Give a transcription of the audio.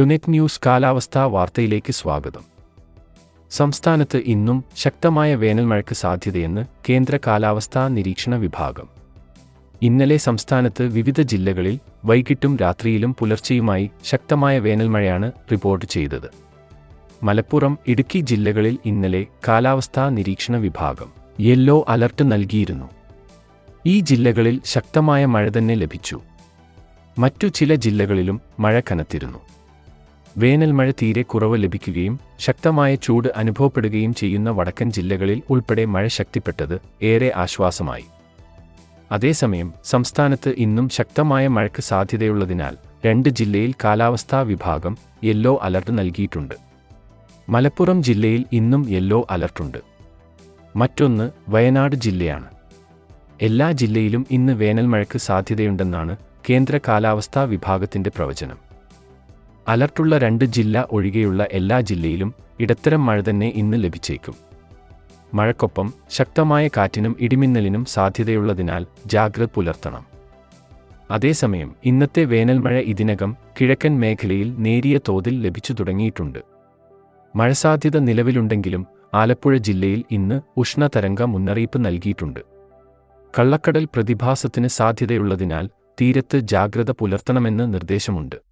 ടുനെറ്റ് news കാലാവസ്ഥാ വാർത്തയിലേക്ക് സ്വാഗതം. സംസ്ഥാനത്ത് ഇന്നും ശക്തമായ വേനൽമഴയ്ക്ക് സാധ്യതയെന്ന് കേന്ദ്ര കാലാവസ്ഥാ നിരീക്ഷണ വിഭാഗം. ഇന്നലെ സംസ്ഥാനത്ത് വിവിധ ജില്ലകളിൽ വൈകിട്ടും രാത്രിയിലും പുലർച്ചെയുമായി ശക്തമായ വേനൽമഴയാണ് റിപ്പോർട്ട് ചെയ്തത്. മലപ്പുറം ഇടുക്കി ജില്ലകളിൽ ഇന്നലെ കാലാവസ്ഥാ നിരീക്ഷണ വിഭാഗം യെല്ലോ അലർട്ട് നൽകിയിരുന്നു. ഈ ജില്ലകളിൽ ശക്തമായ മഴ തന്നെ ലഭിച്ചു. മറ്റു ചില ജില്ലകളിലും മഴ കനത്തിരുന്നു. വേനൽമഴ തീരെ കുറവ് ലഭിക്കുകയും ശക്തമായ ചൂട് അനുഭവപ്പെടുകയും ചെയ്യുന്ന വടക്കൻ ജില്ലകളിൽ ഉൾപ്പെടെ മഴ ശക്തിപ്പെട്ടത് ഏറെ ആശ്വാസമായി. അതേസമയം സംസ്ഥാനത്ത് ഇന്നും ശക്തമായ മഴയ്ക്ക് സാധ്യതയുള്ളതിനാൽ രണ്ട് ജില്ലയിൽ കാലാവസ്ഥാ വിഭാഗം യെല്ലോ അലർട്ട് നൽകിയിട്ടുണ്ട്. മലപ്പുറം ജില്ലയിൽ ഇന്നും യെല്ലോ അലർട്ടുണ്ട് മറ്റൊന്ന് വയനാട് ജില്ലയാണ്. എല്ലാ ജില്ലയിലും ഇന്ന് വേനൽമഴയ്ക്ക് സാധ്യതയുണ്ടെന്നാണ് കേന്ദ്ര കാലാവസ്ഥാ വിഭാഗത്തിന്റെ പ്രവചനം. അലർട്ടുള്ള രണ്ട് ജില്ല ഒഴികെയുള്ള എല്ലാ ജില്ലയിലും ഇടത്തരം മഴ തന്നെ ഇന്ന് ലഭിച്ചേക്കും. മഴക്കൊപ്പം ശക്തമായ കാറ്റിനും ഇടിമിന്നലിനും സാധ്യതയുള്ളതിനാൽ ജാഗ്രത പുലർത്തണം. അതേസമയം ഇന്നത്തെ വേനൽമഴ ഇതിനകം കിഴക്കൻ മേഖലയിൽ നേരിയ തോതിൽ ലഭിച്ചു തുടങ്ങിയിട്ടുണ്ട്. മഴസാധ്യത നിലവിലുണ്ടെങ്കിലും ആലപ്പുഴ ജില്ലയിൽ ഇന്ന് ഉഷ്ണതരംഗ മുന്നറിയിപ്പ് നൽകിയിട്ടുണ്ട്. കള്ളക്കടൽ പ്രതിഭാസത്തിന് സാധ്യതയുള്ളതിനാൽ തീരത്ത് ജാഗ്രത പുലർത്തണമെന്ന് നിർദ്ദേശമുണ്ട്.